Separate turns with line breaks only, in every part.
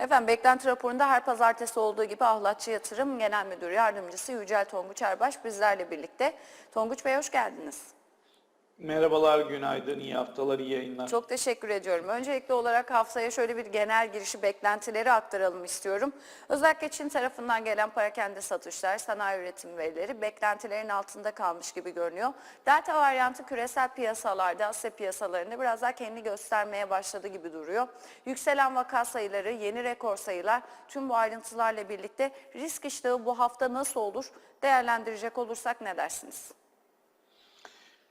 Efendim beklenti raporunda her pazartesi olduğu gibi Ahlatçı Yatırım Genel Müdür Yardımcısı Yücel Tonguç Erbaş bizlerle birlikte. Tonguç Bey hoş geldiniz.
Merhabalar, günaydın, iyi haftalar, iyi yayınlar.
Çok teşekkür ediyorum. Öncelikli olarak haftaya şöyle bir genel girişi beklentileri aktaralım istiyorum. Özellikle Çin tarafından gelen parakende satışlar, sanayi üretim verileri beklentilerin altında kalmış gibi görünüyor. Delta varyantı küresel piyasalarda, Asya piyasalarında biraz daha kendini göstermeye başladı gibi duruyor. Yükselen vaka sayıları, yeni rekor sayılar, tüm bu ayrıntılarla birlikte risk iştahı bu hafta nasıl olur? Değerlendirecek olursak ne dersiniz?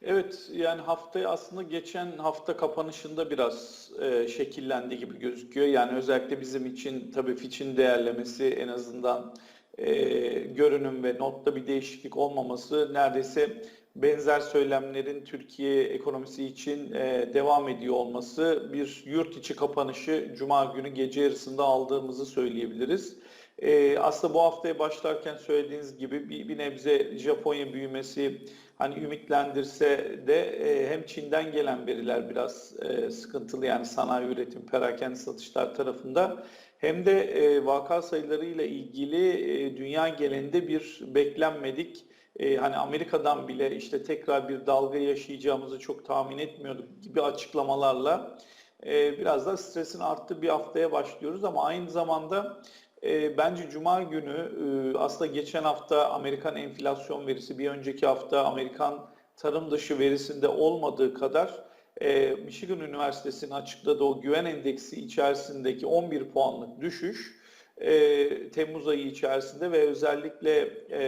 Evet, yani haftaya aslında geçen hafta kapanışında biraz e, şekillendi gibi gözüküyor. Yani özellikle bizim için tabii Fitch'in değerlemesi en azından e, görünüm ve notta bir değişiklik olmaması neredeyse benzer söylemlerin Türkiye ekonomisi için e, devam ediyor olması bir yurt içi kapanışı Cuma günü gece yarısında aldığımızı söyleyebiliriz. E, aslında bu haftaya başlarken söylediğiniz gibi bir, bir nebze Japonya büyümesi hani ümitlendirse de e, hem Çin'den gelen veriler biraz e, sıkıntılı yani sanayi üretim, perakende satışlar tarafında hem de e, vaka sayılarıyla ilgili e, dünya genelinde bir beklenmedik e, hani Amerika'dan bile işte tekrar bir dalga yaşayacağımızı çok tahmin etmiyorduk gibi açıklamalarla e, biraz da stresin arttığı bir haftaya başlıyoruz. Ama aynı zamanda e, bence Cuma günü e, aslında geçen hafta Amerikan enflasyon verisi bir önceki hafta Amerikan tarım dışı verisinde olmadığı kadar e, Michigan Üniversitesi'nin açıkladığı o güven endeksi içerisindeki 11 puanlık düşüş e, Temmuz ayı içerisinde ve özellikle e,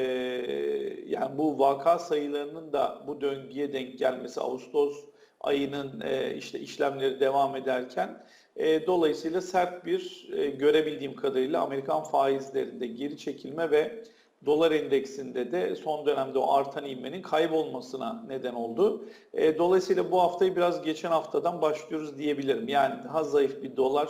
yani bu vaka sayılarının da bu döngüye denk gelmesi Ağustos ayının e, işte işlemleri devam ederken e, dolayısıyla sert bir e, görebildiğim kadarıyla Amerikan faizlerinde geri çekilme ve dolar endeksinde de son dönemde o artan ivmenin kaybolmasına neden oldu. E, dolayısıyla bu haftayı biraz geçen haftadan başlıyoruz diyebilirim. Yani daha zayıf bir dolar,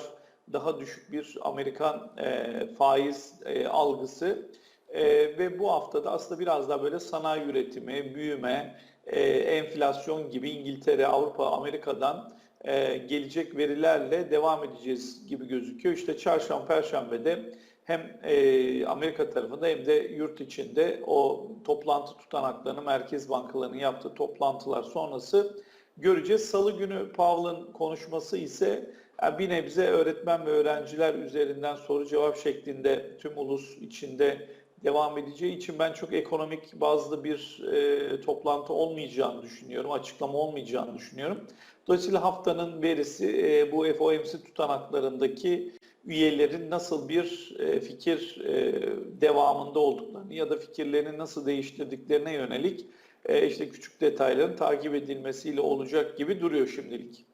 daha düşük bir Amerikan e, faiz e, algısı e, ve bu haftada aslında biraz daha böyle sanayi üretimi, büyüme, e, enflasyon gibi İngiltere, Avrupa, Amerika'dan e, gelecek verilerle devam edeceğiz gibi gözüküyor. İşte çarşamba, perşembede hem e, Amerika tarafında hem de yurt içinde o toplantı tutanaklarını merkez bankalarının yaptığı toplantılar sonrası göreceğiz. Salı günü Powell'ın konuşması ise yani bir nebze öğretmen ve öğrenciler üzerinden soru cevap şeklinde tüm ulus içinde devam edeceği için ben çok ekonomik bazlı bir e, toplantı olmayacağını düşünüyorum, açıklama olmayacağını düşünüyorum. Dolayısıyla haftanın verisi e, bu FOMC tutanaklarındaki üyelerin nasıl bir e, fikir e, devamında olduklarını ya da fikirlerini nasıl değiştirdiklerine yönelik e, işte küçük detayların takip edilmesiyle olacak gibi duruyor şimdilik.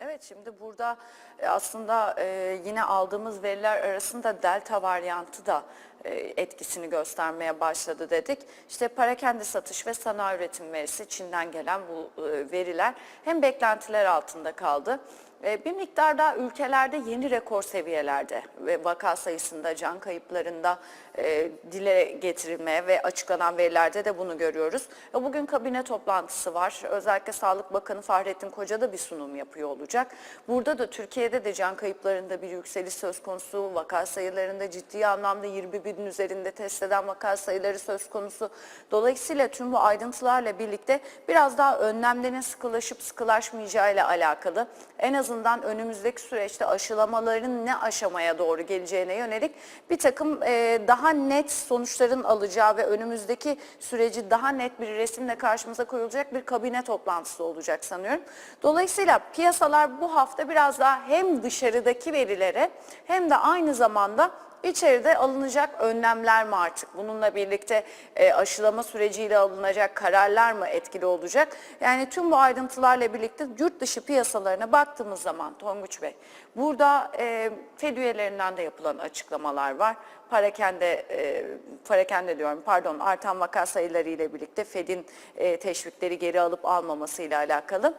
Evet şimdi burada e, aslında e, yine aldığımız veriler arasında delta varyantı da etkisini göstermeye başladı dedik. İşte parakende satış ve sanayi üretim verisi Çin'den gelen bu e, veriler hem beklentiler altında kaldı. E, Bir miktar daha ülkelerde yeni rekor seviyelerde ve vaka sayısında, can kayıplarında e, dile getirilmeye ve açıklanan verilerde de bunu görüyoruz. Ve Bugün kabine toplantısı var. Özellikle Sağlık Bakanı Fahrettin Koca da bir sunum yapıyor olacak. Burada da Türkiye'de de can kayıplarında bir yükseliş söz konusu, vaka sayılarında ciddi anlamda 20 binin üzerinde test eden vaka sayıları söz konusu. Dolayısıyla tüm bu ayrıntılarla birlikte biraz daha önlemlerin sıkılaşıp sıkılaşmayacağı ile alakalı en azından önümüzdeki süreçte aşılamaların ne aşamaya doğru geleceğine yönelik bir takım e, daha net sonuçların alacağı ve önümüzdeki süreci daha net bir resimle karşımıza koyulacak bir kabine toplantısı olacak sanıyorum. Dolayısıyla piyasalar bu hafta biraz daha hem dışarıdaki verilere hem de aynı zamanda İçeride alınacak önlemler mi artık? Bununla birlikte e, aşılama süreciyle alınacak kararlar mı etkili olacak? Yani tüm bu ayrıntılarla birlikte yurt dışı piyasalarına baktığımız zaman Tonguç Bey, burada e, Fed üyelerinden de yapılan açıklamalar var. Parakende, e, parakende diyorum pardon artan vaka sayıları ile birlikte Fed'in e, teşvikleri geri alıp almaması ile alakalı.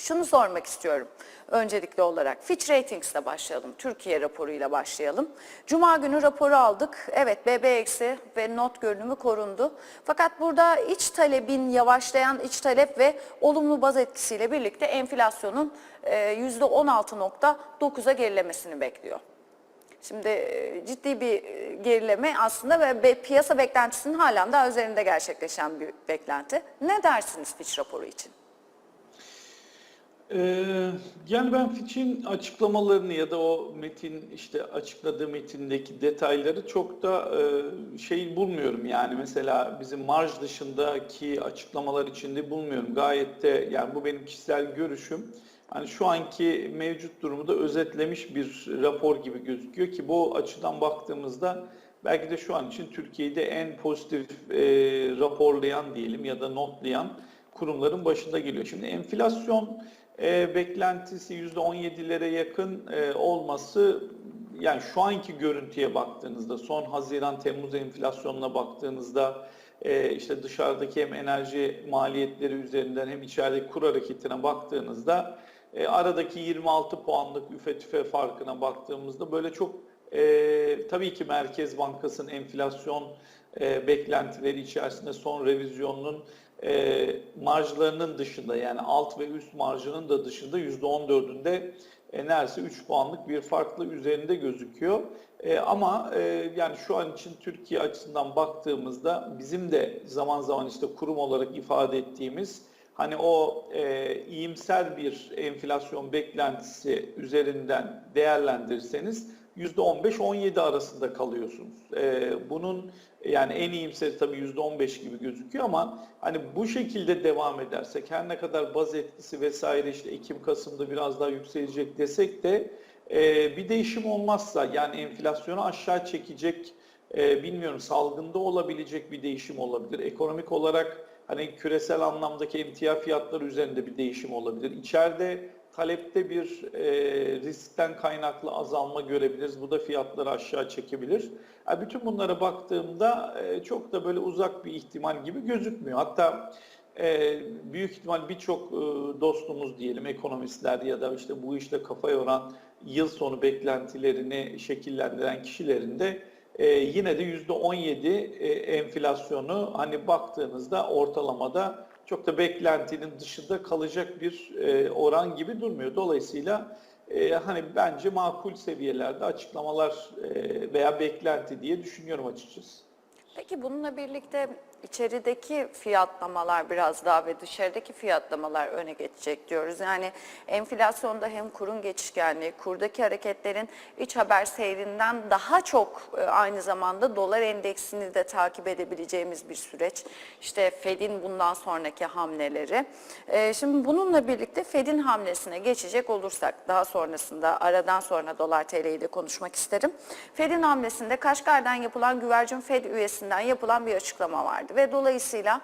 Şunu sormak istiyorum öncelikli olarak. Fitch Ratings'le başlayalım. Türkiye raporuyla başlayalım. Cuma günü raporu aldık. Evet BB eksi ve not görünümü korundu. Fakat burada iç talebin yavaşlayan iç talep ve olumlu baz etkisiyle birlikte enflasyonun e, %16.9'a gerilemesini bekliyor. Şimdi e, ciddi bir e, gerileme aslında ve piyasa beklentisinin halen daha üzerinde gerçekleşen bir beklenti. Ne dersiniz Fitch raporu için?
Ee, yani ben Fitch'in açıklamalarını ya da o metin işte açıkladığı metindeki detayları çok da e, şey bulmuyorum yani mesela bizim marj dışındaki açıklamalar içinde bulmuyorum. Gayet de yani bu benim kişisel görüşüm. Hani şu anki mevcut durumu da özetlemiş bir rapor gibi gözüküyor ki bu açıdan baktığımızda belki de şu an için Türkiye'de en pozitif e, raporlayan diyelim ya da notlayan kurumların başında geliyor. Şimdi enflasyon e, beklentisi %17'lere yakın e, olması yani şu anki görüntüye baktığınızda son Haziran-Temmuz enflasyonuna baktığınızda e, işte dışarıdaki hem enerji maliyetleri üzerinden hem içerideki kur hareketine baktığınızda e, aradaki 26 puanlık üfe tüfe farkına baktığımızda böyle çok e, tabii ki Merkez Bankası'nın enflasyon e, beklentileri içerisinde son revizyonunun e, marjlarının dışında yani alt ve üst marjının da dışında %14'ünde e, neredeyse 3 puanlık bir farklı üzerinde gözüküyor. E, ama e, yani şu an için Türkiye açısından baktığımızda bizim de zaman zaman işte kurum olarak ifade ettiğimiz hani o e, iyimser bir enflasyon beklentisi üzerinden değerlendirirseniz %15-17 arasında kalıyorsunuz. E, bunun yani en iyimseri tabii %15 gibi gözüküyor ama hani bu şekilde devam edersek her ne kadar baz etkisi vesaire işte Ekim-Kasım'da biraz daha yükselecek desek de e, bir değişim olmazsa yani enflasyonu aşağı çekecek e, bilmiyorum salgında olabilecek bir değişim olabilir. Ekonomik olarak hani küresel anlamdaki emtia fiyatları üzerinde bir değişim olabilir. İçeride talepte bir e, riskten kaynaklı azalma görebiliriz. Bu da fiyatları aşağı çekebilir. Yani bütün bunlara baktığımda e, çok da böyle uzak bir ihtimal gibi gözükmüyor. Hatta e, büyük ihtimal birçok e, dostumuz diyelim ekonomistler ya da işte bu işle kafa yoran yıl sonu beklentilerini şekillendiren kişilerin de e, yine de %17 e, enflasyonu hani baktığınızda ortalamada çok da beklentinin dışında kalacak bir e, oran gibi durmuyor. Dolayısıyla e, hani bence makul seviyelerde açıklamalar e, veya beklenti diye düşünüyorum açıkçası.
Peki bununla birlikte içerideki fiyatlamalar biraz daha ve dışarıdaki fiyatlamalar öne geçecek diyoruz. Yani enflasyonda hem kurun geçişkenliği, kurdaki hareketlerin iç haber seyrinden daha çok e, aynı zamanda dolar endeksini de takip edebileceğimiz bir süreç. İşte Fed'in bundan sonraki hamleleri. E, Şimdi bununla birlikte Fed'in hamlesine geçecek olursak daha sonrasında aradan sonra dolar TL'yi de konuşmak isterim. Fed'in hamlesinde Kaşgar'dan yapılan güvercin Fed üyesinden yapılan bir açıklama vardı ve dolayısıyla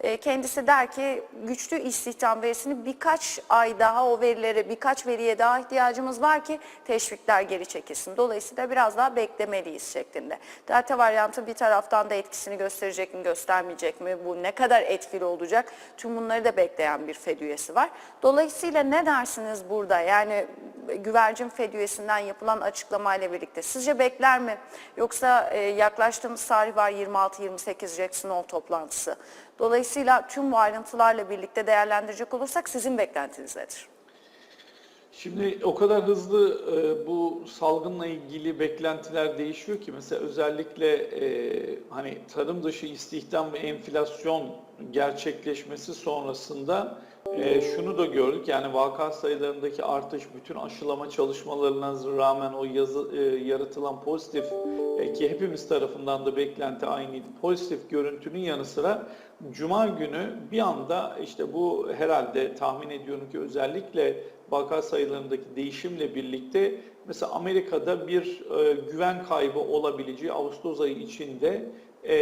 e, kendisi der ki güçlü istihdam verisini birkaç ay daha o verilere birkaç veriye daha ihtiyacımız var ki teşvikler geri çekilsin. Dolayısıyla biraz daha beklemeliyiz şeklinde. Delta varyantı bir taraftan da etkisini gösterecek mi göstermeyecek mi bu ne kadar etkili olacak tüm bunları da bekleyen bir Fed üyesi var. Dolayısıyla ne dersiniz burada yani güvercin Fed üyesinden yapılan açıklamayla birlikte sizce bekler mi yoksa e, yaklaştığımız tarih var 26-28 Jackson Hole toplantısı. Dolayısıyla tüm bu ayrıntılarla birlikte değerlendirecek olursak sizin beklentiniz nedir?
Şimdi o kadar hızlı e, bu salgınla ilgili beklentiler değişiyor ki mesela özellikle e, hani tarım dışı istihdam ve enflasyon gerçekleşmesi sonrasında e, şunu da gördük yani vaka sayılarındaki artış bütün aşılama çalışmalarına rağmen o yazı, e, yaratılan pozitif e, ki hepimiz tarafından da beklenti aynıydı pozitif görüntünün yanı sıra Cuma günü bir anda işte bu herhalde tahmin ediyorum ki özellikle vaka sayılarındaki değişimle birlikte mesela Amerika'da bir e, güven kaybı olabileceği Ağustos ayı içinde e,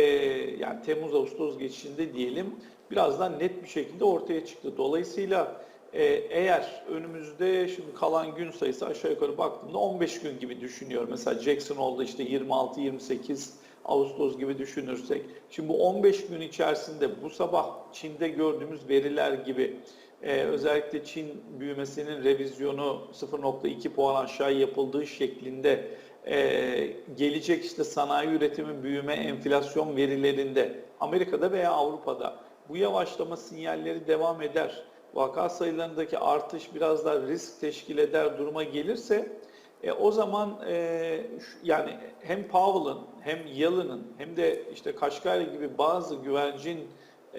yani Temmuz-Ağustos geçişinde diyelim birazdan net bir şekilde ortaya çıktı. Dolayısıyla e, eğer önümüzde şimdi kalan gün sayısı aşağı yukarı baktığımda 15 gün gibi düşünüyorum. Mesela Jackson oldu işte 26-28 Ağustos gibi düşünürsek. Şimdi bu 15 gün içerisinde bu sabah Çin'de gördüğümüz veriler gibi ee, özellikle Çin büyümesinin revizyonu 0.2 puan aşağı yapıldığı şeklinde e, gelecek işte sanayi üretimi büyüme enflasyon verilerinde Amerika'da veya Avrupa'da bu yavaşlama sinyalleri devam eder. Vaka sayılarındaki artış biraz daha risk teşkil eder duruma gelirse E, o zaman e, şu- yani hem Powell'ın hem Yellen'ın hem de işte Kaşgari gibi bazı güvercin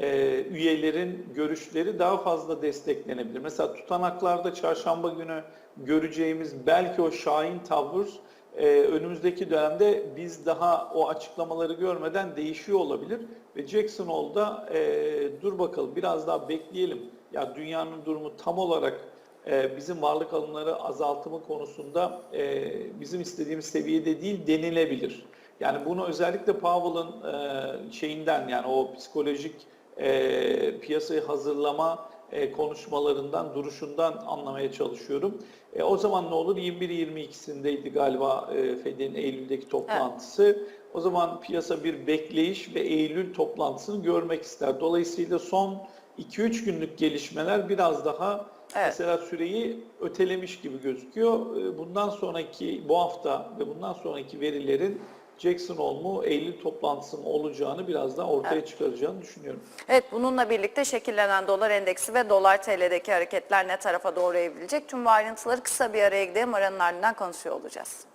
e, üyelerin görüşleri daha fazla desteklenebilir. Mesela tutanaklarda çarşamba günü göreceğimiz belki o Şahin tavır e, önümüzdeki dönemde biz daha o açıklamaları görmeden değişiyor olabilir ve Jackson Hole'da e, dur bakalım biraz daha bekleyelim. Ya dünyanın durumu tam olarak e, bizim varlık alımları azaltımı konusunda e, bizim istediğimiz seviyede değil denilebilir. Yani bunu özellikle Powell'ın e, şeyinden yani o psikolojik e, piyasayı hazırlama e, konuşmalarından, duruşundan anlamaya çalışıyorum. E, o zaman ne olur? 21-22'sindeydi galiba e, Fed'in Eylül'deki toplantısı. O zaman piyasa bir bekleyiş ve Eylül toplantısını görmek ister. Dolayısıyla son 2-3 günlük gelişmeler biraz daha
Evet.
mesela süreyi ötelemiş gibi gözüküyor. E, Bundan sonraki bu hafta ve bundan sonraki verilerin Jackson Hole mu Eylül toplantısı mı olacağını biraz daha ortaya çıkaracağını düşünüyorum.
Evet bununla birlikte şekillenen dolar endeksi ve dolar TL'deki hareketler ne tarafa doğru evrilecek? Tüm bu ayrıntıları kısa bir araya gidelim. Aranın ardından konuşuyor olacağız.